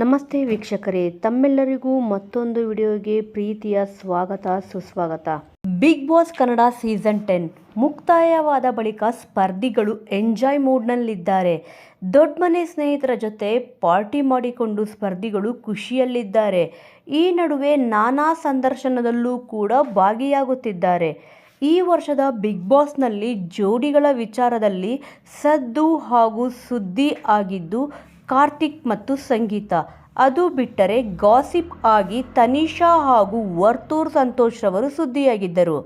ನಮಸ್ತೆ ವೀಕ್ಷಕರೇ, ತಮ್ಮೆಲ್ಲರಿಗೂ ಮತ್ತೊಂದು ವಿಡಿಯೋಗೆ ಪ್ರೀತಿಯ ಸ್ವಾಗತ, ಸುಸ್ವಾಗತ. Big boss Kannada season ten ಮುಕ್ತಾಯವಾದ ಬಳಿಕ ಸ್ಪರ್ಧಿಗಳು ಎಂಜಾಯ್ ಮೂಡ್ನಲ್ಲಿದ್ದಾರೆ. ದೊಡ್ಡ ಮನೆ ಸ್ನೇಹಿತರ ಜೊತೆ ಪಾರ್ಟಿ ಮಾಡಿಕೊಂಡು ಸ್ಪರ್ಧಿಗಳು ಖುಷಿಯಲ್ಲಿದ್ದಾರೆ. ಈ ನಡುವೆ ನಾನಾ ಸಂದರ್ಶನದಲ್ಲೂ ಕೂಡ ಭಾಗಿಯಾಗುತ್ತಿದ್ದಾರೆ. ಈ ವರ್ಷದ ಬಿಗ್ ಬಾಸ್ನಲ್ಲಿ ಜೋಡಿಗಳ ವಿಚಾರದಲ್ಲಿ ಸದ್ದು ಹಾಗೂ ಸುದ್ದಿ ಆಗಿದ್ದು ಕಾರ್ತಿಕ್ ಮತ್ತು ಸಂಗೀತ. ಅದು ಬಿಟ್ಟರೆ ಗಾಸಿಪ್ ಆಗಿ ತನಿಷಾ ಹಾಗೂ ವರ್ತೂರ್ ಸಂತೋಷ್ ರವರು ಸುದ್ದಿಯಾಗಿದ್ದರು.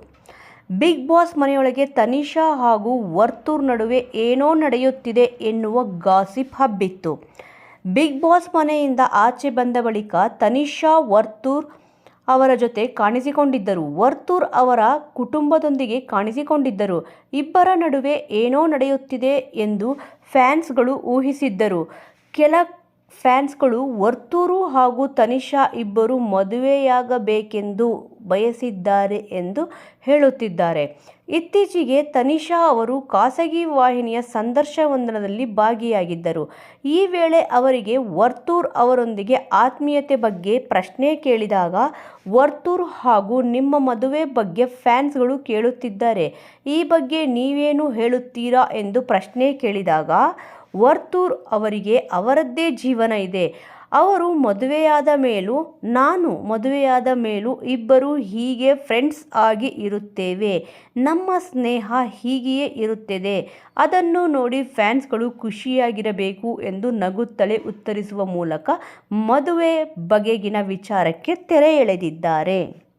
ಬಿಗ್ ಬಾಸ್ ಮನೆಯೊಳಗೆ ತನಿಷಾ ಹಾಗೂ ವರ್ತೂರ್ ನಡುವೆ ಏನೋ ನಡೆಯುತ್ತಿದೆ ಎನ್ನುವ ಗಾಸಿಪ್ ಹಬ್ಬಿತ್ತು. ಬಿಗ್ ಬಾಸ್ ಮನೆಯಿಂದ ಆಚೆ ಬಂದ ಬಳಿಕ ತನಿಷಾ, ವರ್ತೂರ್ ಅವರ ಜೊತೆ ಕಾಣಿಸಿಕೊಂಡಿದ್ದರು. ವರ್ತೂರ್ ಅವರ ಕುಟುಂಬದೊಂದಿಗೆ ಕಾಣಿಸಿಕೊಂಡಿದ್ದರು. ಇಬ್ಬರ ನಡುವೆ ಏನೋ ನಡೆಯುತ್ತಿದೆ ಎಂದು ಫ್ಯಾನ್ಸ್ಗಳು ಊಹಿಸಿದ್ದರು. ಕೆಲ ಫ್ಯಾನ್ಸ್ಗಳು ವರ್ತೂರು ಹಾಗೂ ತನಿಷಾ ಇಬ್ಬರು ಮದುವೆಯಾಗಬೇಕೆಂದು ಬಯಸಿದ್ದಾರೆ ಎಂದು ಹೇಳುತ್ತಿದ್ದಾರೆ. ಇತ್ತೀಚೆಗೆ ತನಿಷಾ ಅವರು ಖಾಸಗಿ ವಾಹಿನಿಯ ಸಂದರ್ಶನವೊಂದರಲ್ಲಿ ಭಾಗಿಯಾಗಿದ್ದರು. ಈ ವೇಳೆ ಅವರಿಗೆ ವರ್ತೂರ್ ಅವರೊಂದಿಗೆ ಆತ್ಮೀಯತೆ ಬಗ್ಗೆ ಪ್ರಶ್ನೆ ಕೇಳಿದಾಗ, ವರ್ತೂರ್ ಹಾಗೂ ನಿಮ್ಮ ಮದುವೆ ಬಗ್ಗೆ ಫ್ಯಾನ್ಸ್ಗಳು ಕೇಳುತ್ತಿದ್ದಾರೆ. ಈ ಬಗ್ಗೆ ನೀವೇನು ಹೇಳುತ್ತೀರಾ? ಎಂದು ಪ್ರಶ್ನೆ ಕೇಳಿದಾಗ ವರ್ತೂರ್ ಅವರಿಗೆ ಅವರದ್ದೇ ಜೀವನ ಇದೆ. ಅವರು ಮದುವೆಯಾದ ಮೇಲೂ ನಾನು ಮದುವೆಯಾದ ಮೇಲೂ ಇಬ್ಬರು ಹೀಗೆ ಫ್ರೆಂಡ್ಸ್ ಆಗಿ ಇರುತ್ತೇವೆ. ನಮ್ಮ ಸ್ನೇಹ ಹೀಗೆಯೇ ಇರುತ್ತದೆ. ಅದನ್ನು ನೋಡಿ ಫ್ಯಾನ್ಸ್ಗಳು ಖುಷಿಯಾಗಿರಬೇಕು ಎಂದು ನಗುತ್ತಲೇ ಉತ್ತರಿಸುವ ಮೂಲಕ ಮದುವೆ ಬಗೆಗಿನ ವಿಚಾರಕ್ಕೆ ತೆರೆ ಎಳೆದಿದ್ದಾರೆ.